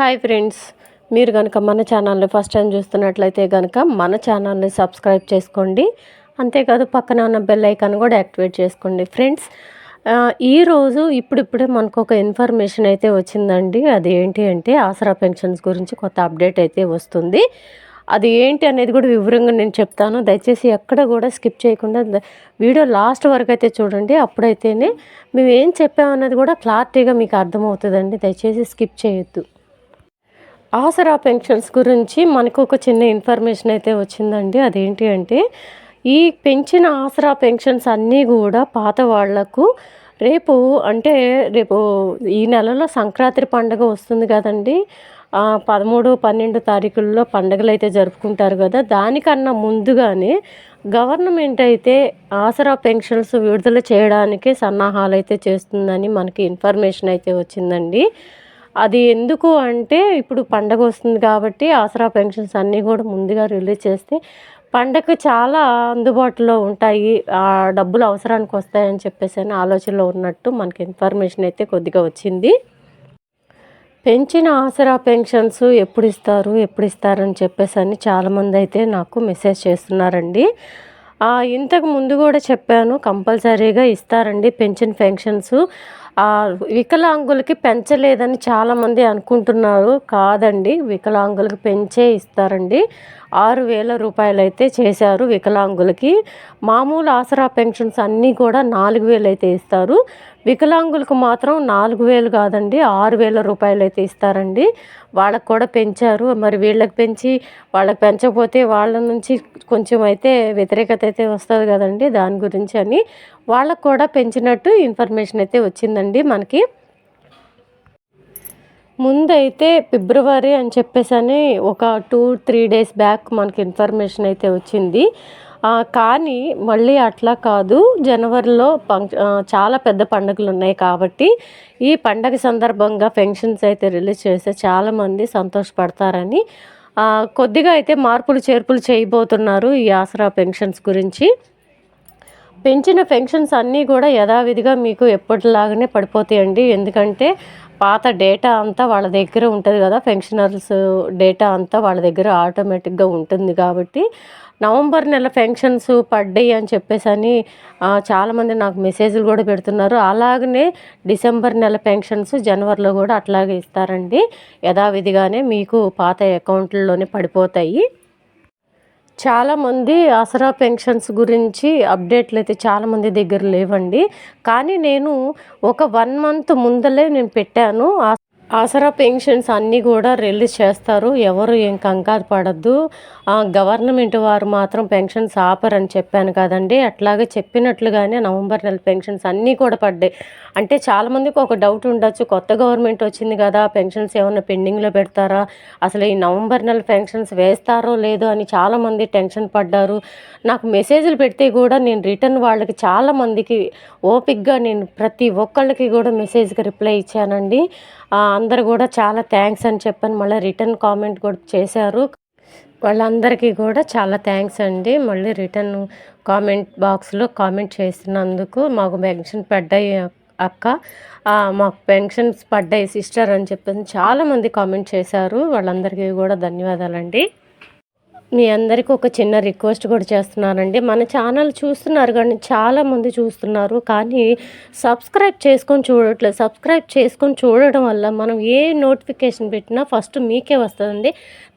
Hi friends మీరు కనుక మన ఛానల్ని ఫస్ట్ టైం చూస్తున్నట్లయితే కనుక మన ఛానల్ని సబ్స్క్రైబ్ చేసుకోండి. అంతేకాదు పక్కన ఉన్న బెల్ ఐకాన్ కూడా యాక్టివేట్ చేసుకోండి. ఫ్రెండ్స్ ఈరోజు ఇప్పుడిప్పుడే మనకు ఒక ఇన్ఫర్మేషన్ అయితే వచ్చిందండి. అది ఏంటి అంటే ఆసరా పెన్షన్స్ గురించి కొత్త అప్డేట్ అయితే వస్తుంది. అది ఏంటి అనేది కూడా వివరంగా నేను చెప్తాను. దయచేసి ఎక్కడ కూడా స్కిప్ చేయకుండా వీడియో లాస్ట్ వరకు అయితే చూడండి. అప్పుడైతేనే మేము ఏం చెప్పామన్నది కూడా క్లారిటీగా మీకు అర్థమవుతుందండి. దయచేసి స్కిప్ చేయొద్దు. ఆసరా పెన్షన్స్ గురించి మనకు ఒక చిన్న ఇన్ఫర్మేషన్ అయితే వచ్చిందండి. అదేంటి అంటే ఈ పెంచిన ఆసరా పెన్షన్స్ అన్నీ కూడా పాత వాళ్ళకు రేపు అంటే రేపు ఈ నెలలో సంక్రాంతి పండుగ వస్తుంది కదండి. పదమూడు పన్నెండు తారీఖుల్లో పండుగలు అయితే జరుపుకుంటారు కదా. దానికన్నా ముందుగానే గవర్నమెంట్ అయితే ఆసరా పెన్షన్స్ విడుదల చేయడానికి సన్నాహాలు అయితే చేస్తుందని మనకి ఇన్ఫర్మేషన్ అయితే వచ్చిందండి. అది ఎందుకు అంటే ఇప్పుడు పండగ వస్తుంది కాబట్టి ఆసరా పెన్షన్స్ అన్నీ కూడా ముందుగా రిలీజ్ చేస్తే పండగ చాలా అందుబాటులో ఉంటాయి. ఆ డబ్బులు అవసరానికి వస్తాయని చెప్పేసి అని ఆలోచనలో ఉన్నట్టు మనకి ఇన్ఫర్మేషన్ అయితే కొద్దిగా వచ్చింది. పెంచిన ఆసరా పెన్షన్స్ ఎప్పుడు ఇస్తారు ఎప్పుడు ఇస్తారని చెప్పేసి అని చాలామంది అయితే నాకు మెసేజ్ చేస్తున్నారండి. ఇంతకు ముందు కూడా చెప్పాను కంపల్సరీగా ఇస్తారండి పెన్షన్ పెన్షన్స్ వికలాంగులకి పెంచలేదని చాలామంది అనుకుంటున్నారు కాదండి. వికలాంగులకి పెంచే ఇస్తారండి. ఆరు వేల రూపాయలు అయితే చేశారు వికలాంగులకి. మామూలు ఆసరా పెన్షన్స్ అన్నీ కూడా నాలుగు వేలు అయితే ఇస్తారు. వికలాంగులకు మాత్రం నాలుగు వేలు కాదండి ఆరు వేల రూపాయలు అయితే ఇస్తారండి. వాళ్ళకు కూడా పెంచారు. మరి వీళ్ళకి పెంచి వాళ్ళకి పెంచకపోతే వాళ్ళ నుంచి కొంచెం అయితే వ్యతిరేకత అయితే వస్తుంది కదండి దాని గురించి అని. వాళ్ళకు కూడా పెంచినట్టు ఇన్ఫర్మేషన్ అయితే వచ్చిందండి మనకి. ముందైతే ఫిబ్రవరి అని చెప్పేసి అని ఒక టూ త్రీ డేస్ బ్యాక్ మనకి ఇన్ఫర్మేషన్ అయితే వచ్చింది. కానీ మళ్ళీ అట్లా కాదు. జనవరిలో చాలా పెద్ద పండుగలు ఉన్నాయి కాబట్టి ఈ పండగ సందర్భంగా పెన్షన్స్ అయితే రిలీజ్ చేస్తే చాలామంది సంతోషపడతారని కొద్దిగా అయితే మార్పులు చేర్పులు చేయబోతున్నారు ఈ ఆసరా పెన్షన్స్ గురించి. పెంచిన పెన్షన్స్ అన్నీ కూడా యథావిధిగా మీకు ఎప్పటిలాగానే పడిపోతాయండి. ఎందుకంటే పాత డేటా అంతా వాళ్ళ దగ్గర ఉంటుంది కదా పెన్షనర్స్ డేటా అంతా వాళ్ళ దగ్గర ఆటోమేటిక్గా ఉంటుంది కాబట్టి నవంబర్ నెల పెన్షన్స్ పడ్డాయి అని చెప్పేసి అని చాలామంది నాకు మెసేజ్లు కూడా పెడుతున్నారు. అలాగనే డిసెంబర్ నెల పెన్షన్స్ జనవరిలో కూడా అట్లాగే ఇస్తారండి. యథావిధిగానే మీకు పాత అకౌంట్లలోనే పడిపోతాయి. చాలామంది ఆసరా పెన్షన్స్ గురించి అప్డేట్లు అయితే చాలామంది దగ్గర లేవండి. కానీ నేను ఒక వన్ మంత్ ముందలే నేను పెట్టాను. ఆసరా పెన్షన్స్ అన్నీ కూడా రిలీజ్ చేస్తారు. ఎవరు ఏం కంగారు పడద్దు. గవర్నమెంట్ వారు మాత్రం పెన్షన్స్ ఆపరని చెప్పాను కదండి. అట్లాగే చెప్పినట్లుగానే నవంబర్ నెల పెన్షన్స్ అన్నీ కూడా పడ్డాయి. అంటే చాలామందికి ఒక డౌట్ ఉండొచ్చు. కొత్త గవర్నమెంట్ వచ్చింది కదా పెన్షన్స్ ఏమైనా పెండింగ్లో పెడతారా? అసలు ఈ నవంబర్ నెల పెన్షన్స్ వేస్తారో లేదో అని చాలామంది టెన్షన్ పడ్డారు. నాకు మెసేజ్లు పెడితే కూడా నేను రిటర్న్ వాళ్ళకి చాలామందికి ఓపిక్గా నేను ప్రతి ఒక్కళ్ళకి కూడా మెసేజ్కి రిప్లై ఇచ్చానండి. అందరు కూడా చాలా థ్యాంక్స్ అని చెప్పాను మళ్ళీ రిటర్న్ కామెంట్ కూడా చేశారు. వాళ్ళందరికీ కూడా చాలా థ్యాంక్స్ అండి. మళ్ళీ రిటర్న్ కామెంట్ బాక్స్లో కామెంట్ చేసినందుకు మాకు పెన్షన్ పడ్డాయి అక్క. మాకు పెన్షన్స్ పడ్డాయి సిస్టర్ అని చెప్పి చాలామంది కామెంట్ చేశారు. వాళ్ళందరికీ కూడా ధన్యవాదాలండి. మీ అందరికీ ఒక చిన్న రిక్వెస్ట్ కూడా చేస్తున్నానండి. మన ఛానల్ చూస్తున్నారు కానీ చాలామంది చూస్తున్నారు. కానీ సబ్స్క్రైబ్ చేసుకొని చూడట్లేదు. సబ్స్క్రైబ్ చేసుకొని చూడడం వల్ల మనం ఏ నోటిఫికేషన్ పెట్టినా ఫస్ట్ మీకే వస్తుందండి.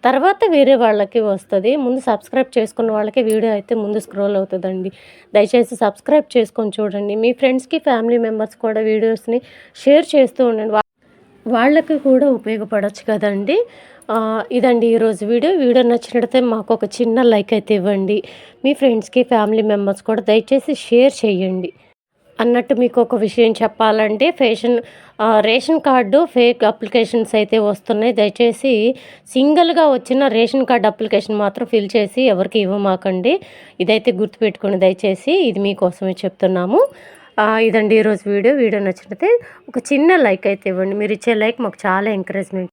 తర్వాత వేరే వాళ్ళకి వస్తుంది. ముందు సబ్స్క్రైబ్ చేసుకున్న వాళ్ళకి వీడియో అయితే ముందు స్క్రోల్ అవుతుందండి. దయచేసి సబ్స్క్రైబ్ చేసుకొని చూడండి. మీ ఫ్రెండ్స్కి ఫ్యామిలీ మెంబర్స్ కూడా వీడియోస్ని షేర్ చేస్తూ ఉండండి. వాళ్ళకి కూడా ఉపయోగపడవచ్చు కదండి. ఇదండి ఈరోజు వీడియో. వీడియో నచ్చినట్లయితే మాకు ఒక చిన్న లైక్ అయితే ఇవ్వండి. మీ ఫ్రెండ్స్కి ఫ్యామిలీ మెంబర్స్ కూడా దయచేసి షేర్ చేయండి. అన్నట్టు మీకు ఒక విషయం చెప్పాలంటే ఫేషన్ రేషన్ కార్డు ఫేక్ అప్లికేషన్స్ అయితే వస్తున్నాయి. దయచేసి సింగిల్గా వచ్చిన రేషన్ కార్డు అప్లికేషన్ మాత్రం ఫిల్ చేసి ఎవరికి ఇవ్వమాకండి. ఇదైతే గుర్తుపెట్టుకోండి దయచేసి. ఇది మీకోసమే చెప్తున్నాము. ఇదండి ఈరోజు వీడియో. వీడియో నచ్చినట్లయితే ఒక చిన్న లైక్ అయితే ఇవ్వండి. మీరు ఇచ్చే లైక్ మాకు చాలా ఎంకరేజ్మెంట్